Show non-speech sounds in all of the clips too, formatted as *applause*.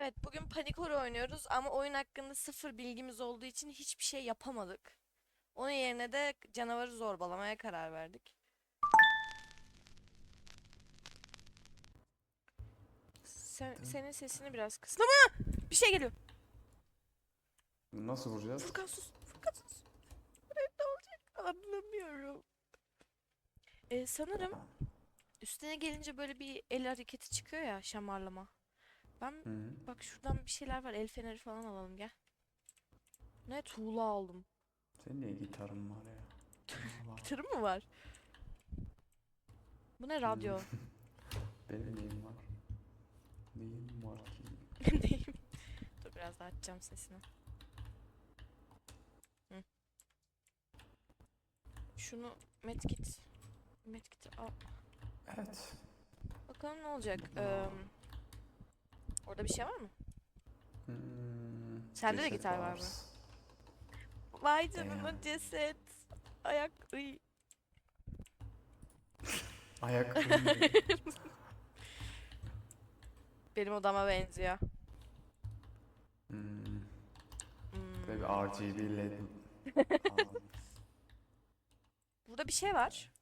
Evet, bugün panik horror oynuyoruz ama oyun hakkında sıfır bilgimiz olduğu için hiçbir şey yapamadık. Onun yerine de canavarı zorbalamaya karar verdik. Sen, senin sesini biraz kıstım ama bir şey geliyor. Nasıl vuracağız? Furkan sus. Furkan sus. Ne olacak anlamıyorum. Ee, sanırım üstüne gelince böyle bir el hareketi çıkıyor ya şamarlama. Ben Hı. Bak şuradan bir şeyler var. El feneri falan alalım gel. Ne tuğla aldım. Senin niye gitarın var ya? *laughs* Tırı mı var? Bu ne radyo? *laughs* Benim neyim var? Neyim var ki? *laughs* Neyim? Dur biraz daha açacağım sesini. Hı. Şunu medkit. Medkit al. Evet. Bakalım ne olacak. Ee, orada bir şey var mı? Hmm, Sende de gitar var mı? Vay canına ceset. Ayak. Iy. *laughs* Ayak. *laughs* Benim odama benziyor. hmm, Hmm. böyle bir RGB led. *laughs* Burada bir şey var.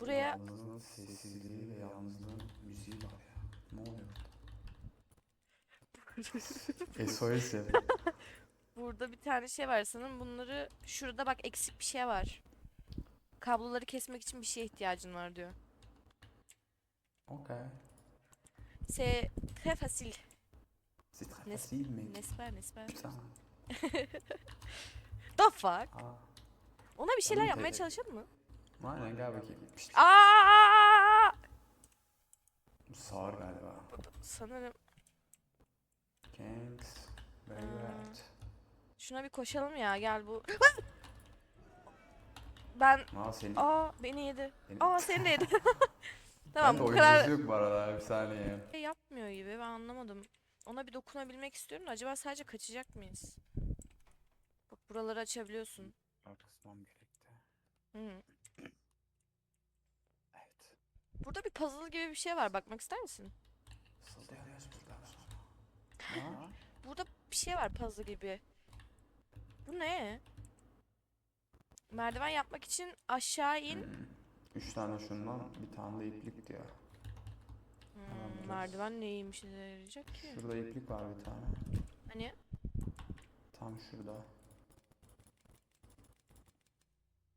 Buraya- Yalnızlığın sessizliği ve yalnızlığın müziği var ya. Ne oluyor? *laughs* SOS ya. *laughs* Burada bir tane şey var sanırım. Bunları şurada bak eksik bir şey var. Kabloları kesmek için bir şeye ihtiyacın var diyor. Okay. C'est très facile. C'est très N'est- facile, mec. N'est-ce pas, *laughs* n'est-ce pas? Putain. The fuck? Aa. Ona bir şeyler Oğlum, yapmaya te- çalışalım mı? Aynen gel bakayım. Pişt. Aa! Sağır galiba. Sanırım. Very Aa. right. şuna bir koşalım ya gel bu. *laughs* Ben Aa senin. aa beni yedi. senin- Aa seni de yedi. Ben *laughs* tamam de bu kadar yok bu arada bir saniye. şey yapmıyor gibi ben anlamadım. Ona bir dokunabilmek istiyorum da acaba sadece kaçacak mıyız? Bak buraları açabiliyorsun. Kısmam gerekti. Hı. Burada bir puzzle gibi bir şey var. Bakmak ister misin? *laughs* Burada bir şey var puzzle gibi. Bu ne? Merdiven yapmak için aşağı in. Hmm. Üç tane şundan bir tane de iplik diyor. Hmm, merdiven neymiş işe yarayacak ki? Şurada iplik var bir tane. Hani? Tam şurada.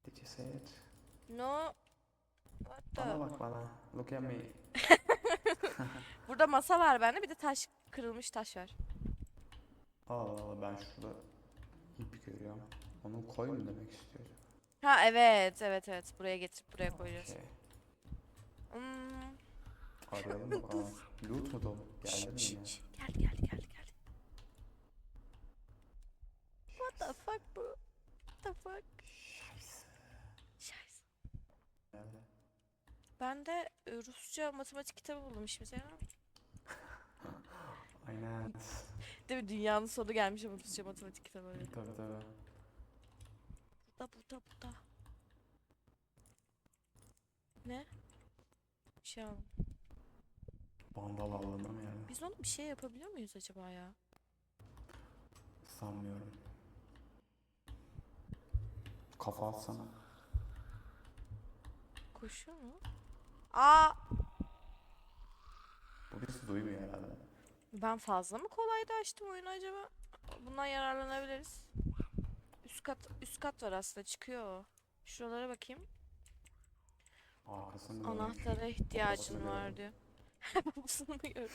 Did you say it? No. The? Bana bak bana. Look at me. *laughs* Burada masa var bende. Bir de taş kırılmış taş var. Allah ben şurada ip görüyorum. Onu koy mu demek istiyorum. Ha evet evet evet. Buraya getirip buraya koyacağız. Okey. Hmm. Arayalım bakalım. *laughs* Loot mu dolu? Geldi mi yine? Gel gel gel gel. What the fuck bro? What the fuck? Scheiße. Nerede? Ben de e, Rusça matematik kitabı buldum şimdi mesela. *laughs* Aynen. Değil mi? Dünyanın sonu gelmiş ama Rusça matematik kitabı. öyle. Tabii tabii. Burada burada burada. Ne? Bir şey aldım. Bandal alalım yani. Biz onu bir şey yapabiliyor muyuz acaba ya? Sanmıyorum. Kafa atsana. Koşuyor mu? Aa! Bu bizi duymuyor herhalde. Ben fazla mı kolayda açtım oyunu acaba? Bundan yararlanabiliriz. Üst kat üst kat var aslında çıkıyor o. Şuralara bakayım. Arkasını. Anahtara ihtiyacın var diyor. *laughs* Babasını mı gördün?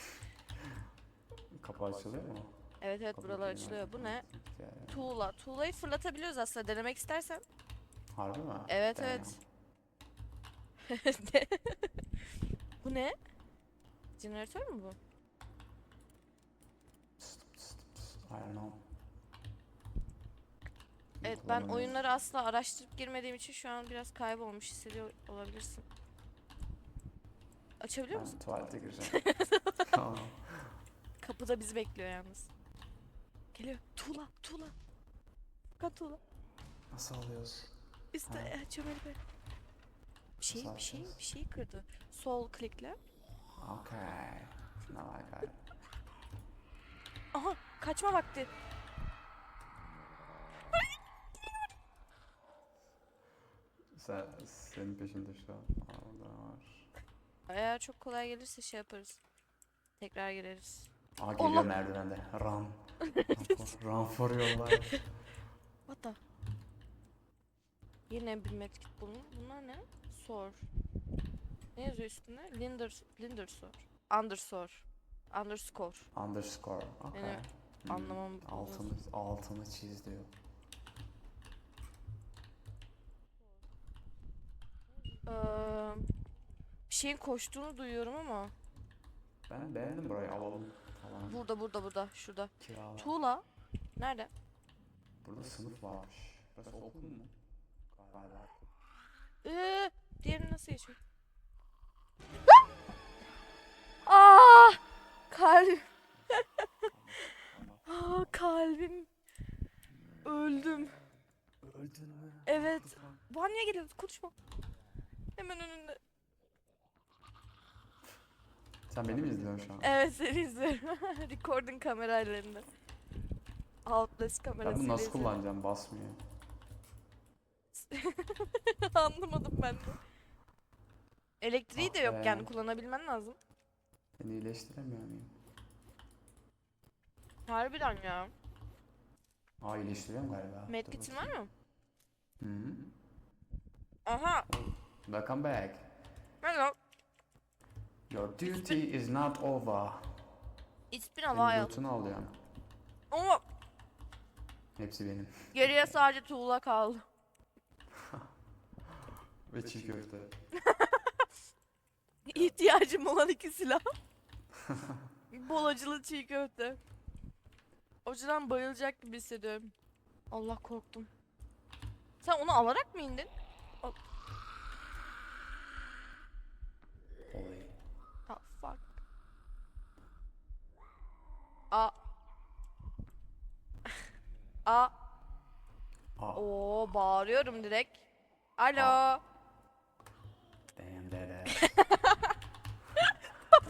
Kapı açılıyor mu? Evet evet Kapı buralar açılıyor. Bu ne? Yani. Tuğla. Tuğlayı fırlatabiliyoruz aslında denemek istersen. Harbi mi? Evet Damn. evet. *laughs* Bu ne? Jeneratör mü bu? I don't know. Evet ben oyunları asla araştırıp girmediğim için şu an biraz kaybolmuş hissediyor olabilirsin. Açabiliyor Ben musun? tuvalete gireceğim. *laughs* tamam. Kapıda bizi bekliyor yalnız. Geliyor. Tuğla, tuğla. Furkan tuğla. Nasıl alıyoruz? Üstte Ha. e, çömeli be. Bir şey, bir şey, bir şey kırdı. Sol klikle. Okay. Now I got it. Aha kaçma vakti. Sen, senin peşinde şu an. Orada var. Eğer çok kolay gelirse şey yaparız. Tekrar gireriz. Aa geliyor Allah. merdivende. Run. Run *laughs* for, run for your life. What the? Yine bir medkit bulun. Bunlar ne? Sor. Ne yazıyor üstünde? Linder, Linder sor. Undersor. Underscore. Underscore. Okay. Benim Hmm, anlamam Altını, altını çiz diyor. Eee, bir şeyin koştuğunu duyuyorum ama. Ben beğendim burayı alalım falan. Burada burada burada. Şurada. Kirala. Tuğla. Nerede? Burada sınıf varmış. Burası okul mu? Galiba. Ee, diğerini nasıl geçiyor? Aa! Kalbim. *laughs* Aa, kalbim. Öldüm. Öldün mü? Evet. Banyoya geliyor. Konuşma. Hemen önünde. Sen beni mi izliyorsun şu an? Evet seni izliyorum. *laughs* Recording kamerayla elinde. Outless Ben kamerası. bunu nasıl kullanacağım? Basmıyor. *laughs* Anlamadım ben de. Elektriği Ah de yok be. yani kullanabilmen lazım. Beni iyileştiremiyor muyum? Harbiden ya. Aa iyileştiriyorum galiba. Dur Medkit'in bakayım. var mı? Hı hı. Aha. Welcome back. Hello. Your duty is not over. It's been a Senin while. lootunu alıyorum. Ama Hepsi benim. geriye sadece tuğla kaldı. *laughs* Ve çiğ köfte. *laughs* *laughs* İhtiyacım olan iki silah. *laughs* Bol acılı çiğ köfte. Acıdan bayılacak gibi hissediyorum. Allah korktum. Sen onu alarak mı indin? Olayı. Ah fuck. Aa. Aa. Aa. Oo bağırıyorum direkt. Alo. Aa. Damn dede. *laughs*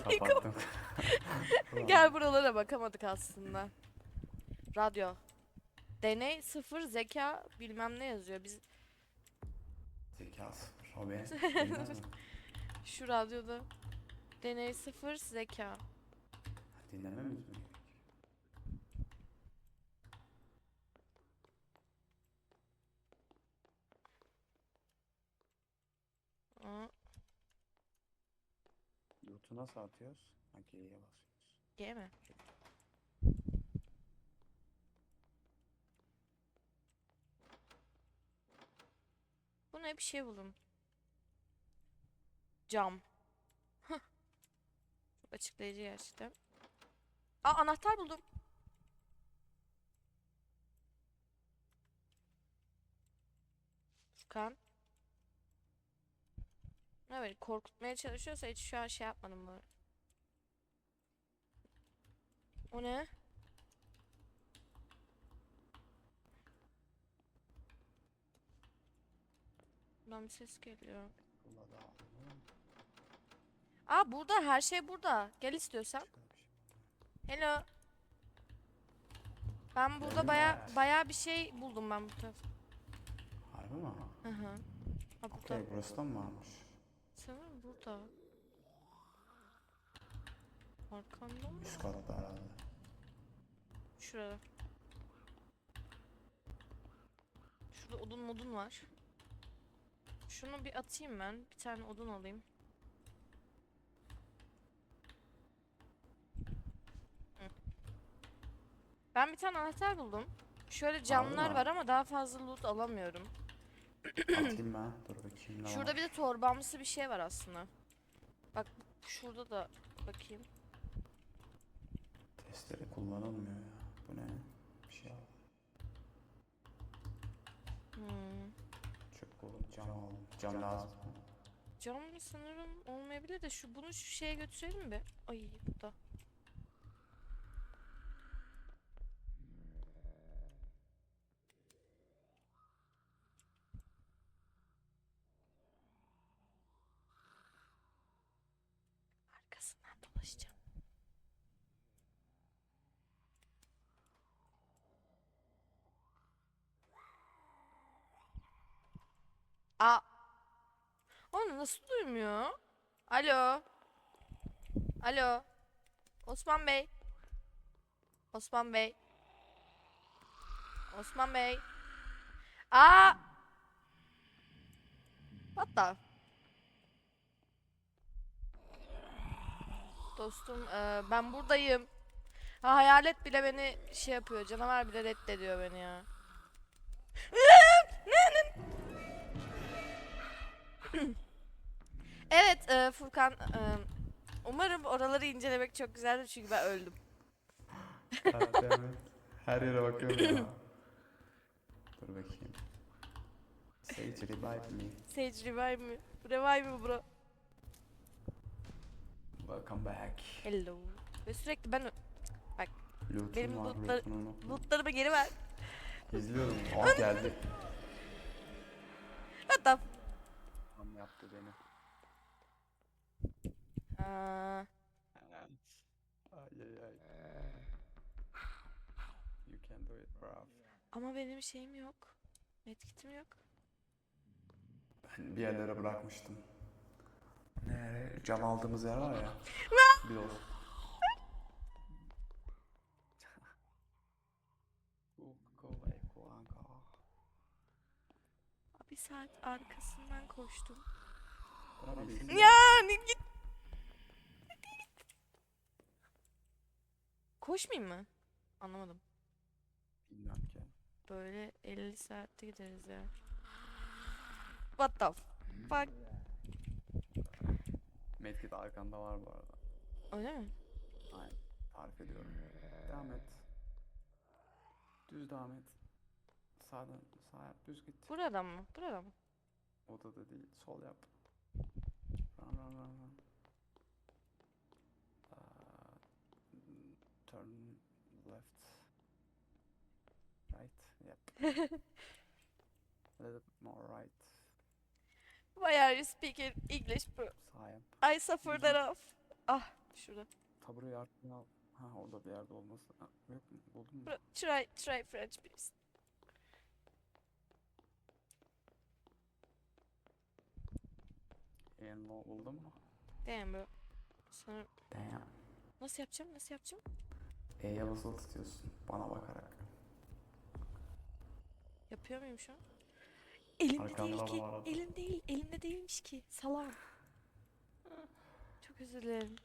Kapattım. *laughs* Gel buralara bakamadık aslında. Radyo. Deney sıfır zeka bilmem ne yazıyor. Biz Zeka sıfır. O benim. *laughs* Bilmez mi? şu radyoda deney sıfır zeka. Dinlememiz mi gerek? Aa, Loot'u nasıl atıyoruz? Ha geriye basıyoruz. G mi? Bu bir şey buldum. Cam. Hıh. Çok açıklayıcı gerçekten. Aa anahtar buldum. Furkan. Evet korkutmaya çalışıyorsa hiç şu an şey yapmadım bu. O ne? Buradan bir ses geliyor. Aa burada her şey burada. Gel istiyorsan. Hello. Ben burada baya baya bir şey buldum ben bu taraf. Harbi mi? Hı hı. Okey burası da mı varmış? Burada. Arkanda mı? Üst katta herhalde. Şurada. Şurada odun modun var. Şunu bir atayım ben. Bir tane odun alayım. Hı. Ben bir tane anahtar buldum. Şöyle camlar var ama daha fazla loot alamıyorum. Atayım ben. Dur bakayım ne Şurada var. bir de torbamsı bir şey var aslında. Bak şurada da bakayım. Testere kullanılmıyor ya. Bu ne? Bir şey al. Hmm. Çöp oğlum cam aldım. Cam lazım. Cam sanırım olmayabilir de şu bunu şu şeye götürelim mi? Ay bu da. Arkasından dolaşacağım. Aa. Onu nasıl duymuyor? Alo. Alo. Osman Bey. Osman Bey. Osman Bey. Aa. What the? Dostum eee, ben buradayım. Ha, hayalet bile beni şey yapıyor. Canavar bile reddediyor beni ya. *clears throat* evet eee, Furkan. eee, umarım oraları incelemek çok güzeldir çünkü ben öldüm. Evet, evet. Her yere bakıyorum ya. *clears throat* Dur bakayım. Sage revive me. Sage revive mi? Revive mi bro? Welcome back. Hello. Ve sürekli ben Loot'um Benim var, lootlar- loot'unu unutma. lootlarımı geri ver. İzliyorum. Aa *laughs* geldi. What the? Tam yaptı beni. Aa, Ay ay ay. You can do it bro. ama benim şeyim yok. Medkitim yok. Ben bir yerlere bırakmıştım. Nereye? Cam aldığımız yer var ya. bir o. Bir saat arkasından koştum. Yani git. Koşmayayım mı? Anlamadım. Bilmiyorum ki. Böyle 50 saatte gideriz ya. What the fuck? Medkit arkanda var bu arada. Öyle mi? Aynen. Tarif ediyorum. Devam et. Düz devam et. Sağdan sağ yap. Düz git. Buradan mı? Buradan mı? Odada değil. Sol yap. Run run run run. Turn left. Right. Yep. *laughs* A little bit more right. Why are you speaking English bro? Sağ yap. I suffered enough. Ah şurada. Tabureyi arkaya al. Ha orada bir yerde olması. Ha, yok mu? Buldun mu? Bro, try, try French please. En low buldun mu? Damn bro. Sana Damn. nasıl yapacağım? Nasıl yapacağım? E'ye basılı tutuyorsun. Bana bakarak. Yapıyor muyum şu an? Elimde Arkanda değil ki. var. Elim değil. Elimde değilmiş ki. Salam. Çok özür dilerim.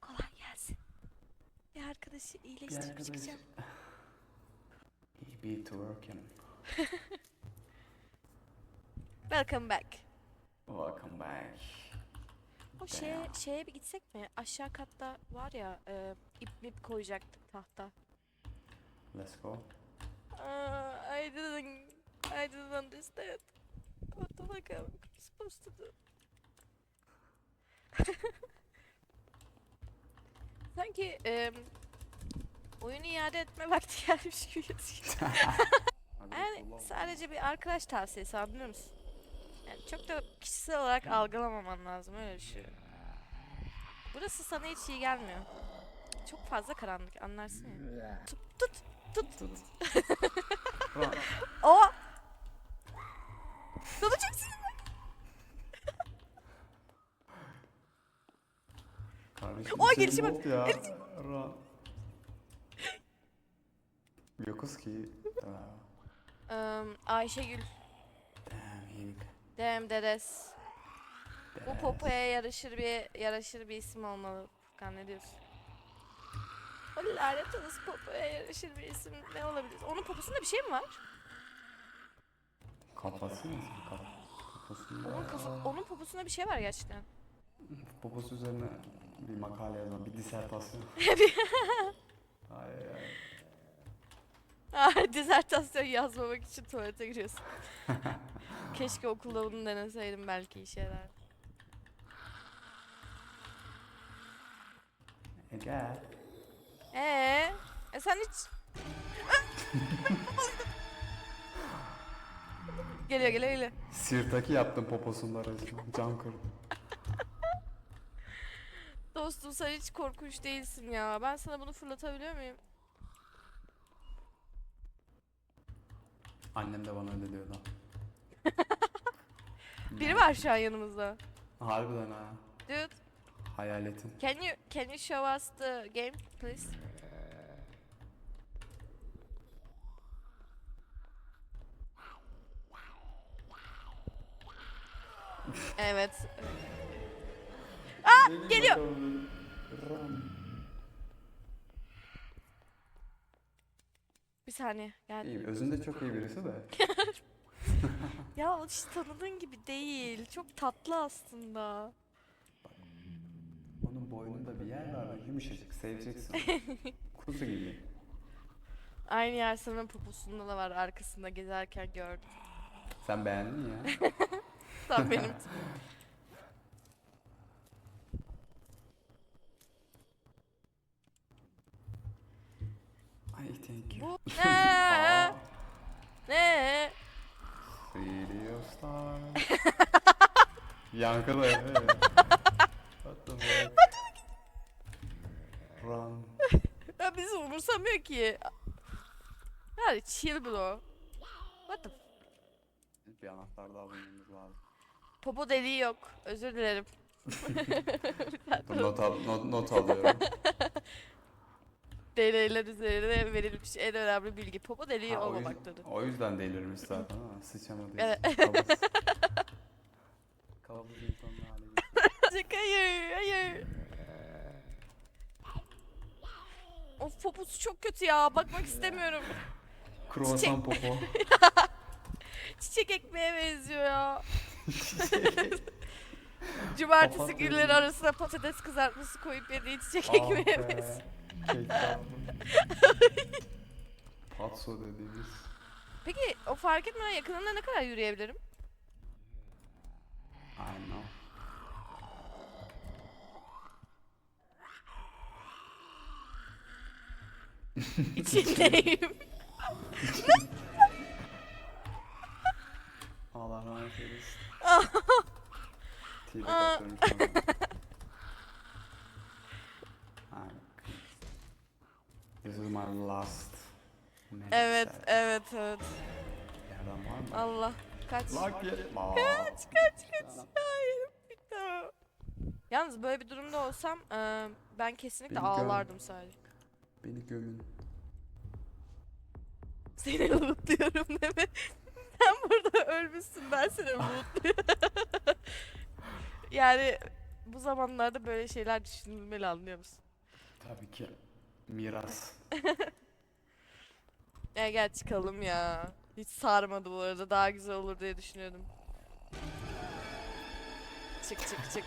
Kolay gelsin. Bir arkadaşı iyileştirip arkadaş. çıkacağım. *laughs* İyi bir to working. *laughs* Welcome back. Welcome back. O şeye, Damn. şeye bir gitsek mi? Aşağı katta var ya e, ip mip koyacaktık tahta. Let's go. Aa, I didn't, I didn't understand. What the fuck am I supposed to do? Sanki em, oyunu iade etme vakti gelmiş gibi *laughs* Yani sadece bir arkadaş tavsiyesi anlıyor musun? Yani çok da kişisel olarak algılamaman lazım öyle düşünüyorum. Burası sana hiç iyi gelmiyor. Çok fazla karanlık anlarsın ya. Tut tut tut. Tut. *laughs* O. Dalacaksın. Kardeşim O ya. Run. Yokuz ki. Em, Ayşegül. Damn. Dem dedes. Bu popoya yarışır bir yaraşır bir isim olmalı. Furkan ne diyorsun? O lanet olası popoya yarışır bir isim ne olabilir? Onun poposunda bir şey mi var? Kafası mı? Onun, kafa, onun poposunda bir şey var gerçekten. Poposu üzerine bir makale yazan, bir disertasyon. *laughs* ay ay. Ah, *laughs* Dizertasyon yazmamak için tuvalete giriyorsun. *laughs* Keşke okulda bunu deneseydim belki işe yarar. E gel. Ee, e sen hiç... *laughs* geliyor geliyor geliyor. Sirtaki yaptım poposunda resmen. Cam kırdım. Dostum sen hiç korkunç değilsin ya. Ben sana bunu fırlatabiliyor muyum? Annem de bana öyle diyordu. *laughs* Biri var şu an yanımızda. Harbiden ha. Dude, Hayaletin. can you can you show us the game, please? *laughs* Evet. Aa, geliyor. Saniye, geldi. İyi, özünde çok iyi birisi de. *laughs* Ya o hiç tanıdığın gibi değil. Çok tatlı aslında. Onun boynunda bir yer var ve yumuşacık, seveceksin. *laughs* Kuzu gibi. Aynı yer sanırım poposunda da var arkasında gezerken gördüm. Sen beğendin ya. *laughs* Tam benim tipim. Ay thank you. Bu *laughs* ne? Ne? Radio Star. Yankılı evet. What the fuck? Run. Ya bizi umursamıyor ki. Yani chill bro. What the f- Bir anahtar daha bulmamız lazım. Popo deliği yok. Özür dilerim. *laughs* *laughs* Dur, not, al, not, not alıyorum. Deneyler üzerine verilmiş en önemli bilgi. Popo deliği Ha, o, yüzden, olmamaktadır. o yüzden delirmiş zaten ama sıçamadı. Evet. *laughs* İnsanın hali. Azıcık hayır, hayır. Of poposu çok kötü ya. Bakmak istemiyorum. Kruvasan popo. *laughs* Çiçek ekmeğe benziyor ya. *laughs* Cumartesi Papatya günleri arasına patates kızartması koyup yediği çiçek Ah ekmeğe be, benziyor. Ketçap. Patso dediğimiz. Peki o fark etmeden yakınında ne kadar yürüyebilirim? I know. İçindeyim. *laughs* Allah rahmet eylesin. TV Aa. *laughs* kaçırmış onu. Ha, This is my last minute evet, set. evet, evet. Yerden var mı? Allah. Kaç. Lucky. Kaç, kaç, kaç. Hayır, bitti o. Yalnız böyle bir durumda olsam eee, ben kesinlikle Beni gör. ağlardım sadece. Beni gömün. Seni lootluyorum mi? Sen burada ölmüşsün ben seni lootluyorum. *laughs* yani bu zamanlarda böyle şeyler düşünülmeli anlıyor musun? Tabii ki. Miras. *laughs* Ya gel çıkalım ya. Hiç sarmadı bu arada daha güzel olur diye düşünüyordum. Çık çık çık.